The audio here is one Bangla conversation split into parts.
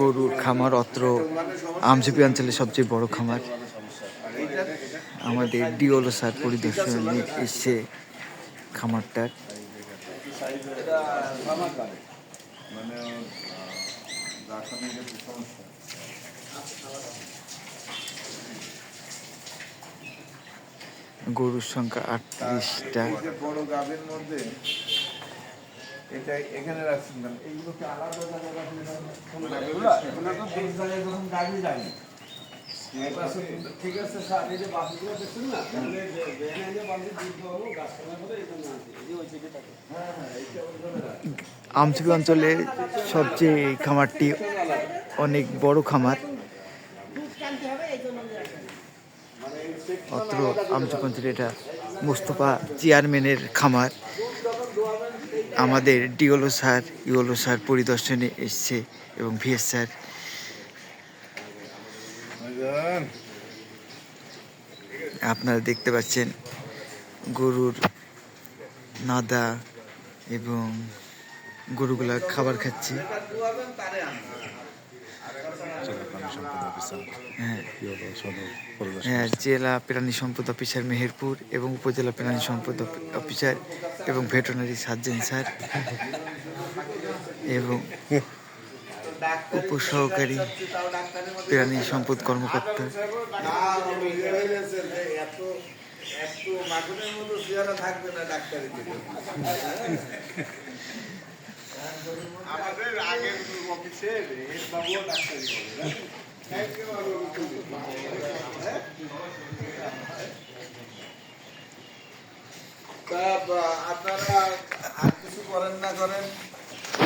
গরুর খামার অত্র আমঝুপি অঞ্চলের সবচেয়ে বড় খামার। আমাদের ডিওলো স্যার পরিদর্শনে এসছে খামারটার গরুর সংখ্যা আটত্রিশটা। এটা এখানে রাখছেন কেন? এইগুলোকে আলাদা জায়গায় রাখলে এখন তো দেশ জায়গায় যখন গাড়ি যায়নি ঠিক আছে স্যার এই যে বাসগুলো দেখছেন না তাহলে ভ্যানে এনে বাসে দুধ দেওয়ানো গাছ কাটার পরে এটা না এই যে ওই সাইডে থাকে আমচুপি অঞ্চলের সবচেয়ে খামারটি অনেক বড় খামার। অত্র আমচুপি অঞ্চলে এটা মোস্তফা চেয়ারম্যানের খামার। আমাদের ডিওলো স্যার, ইওলো স্যার পরিদর্শনে এসছে এবং ভিএস স্যার। আপনারা দেখতে পাচ্ছেন গরুর নাদা এবং গরুগুলা খাবার খাচ্ছে। জেলা প্রাণী সম্পদ অফিসার মেহেরপুর এবং উপজেলা প্রাণী সম্পদ অফি- অফিসার এবং ভেটেরিনারি সার্জন স্যার এবং উপসহকারী প্রাণী সম্পদ কর্মকর্তা। থাকবে না আমাদের আগের অফিসে বাবুও ডাক্তারি করে তা আপনারা আর কিছু করেন না করেন?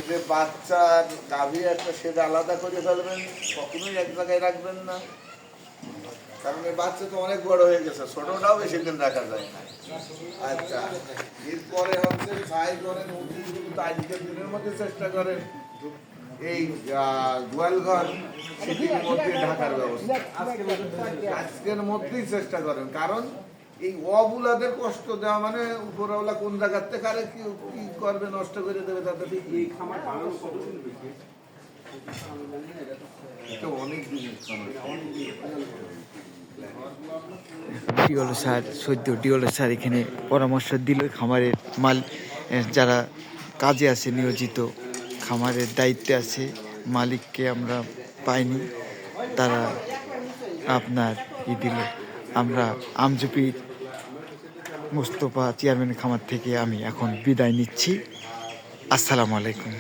যে বাচ্চার গাভী একটা সেটা আলাদা করে ফেলবেন, কখনোই এক জায়গায় রাখবেন না। কারণ এই বাচ্চা তো অনেক বড় হয়ে গেছে ছোটটাও বেশি দিন রাখা যায় না আচ্ছা এরপরে হচ্ছে ছাই করেন আজকের দিনের মধ্যে চেষ্টা করেন এই আহ, গোয়াল ঘর সিটির মধ্যে ঢাকার ব্যবস্থা। আজকের মধ্যেই চেষ্টা করেন কারণ এই অবুলাদের কষ্ট দেওয়া মানে উপরওয়ালা কোন জায়গার থেকে আরে কি করবে নষ্ট করে দেবে তাদের এই খামার বানানো কতদিন বেশি অনেক জিনিস ডিওলো স্যার, সদ্য ডিওলো স্যার এখানে পরামর্শ দিল খামারের মাল যারা কাজে আছে, নিয়োজিত খামারের দায়িত্বে আছে, মালিককে আমরা পাইনি। তারা আপনার ই দিল। আমরা আমজুপির মোস্তফা চেয়ারম্যান খামার থেকে আমি এখন বিদায় নিচ্ছি। আসসালামু আলাইকুম।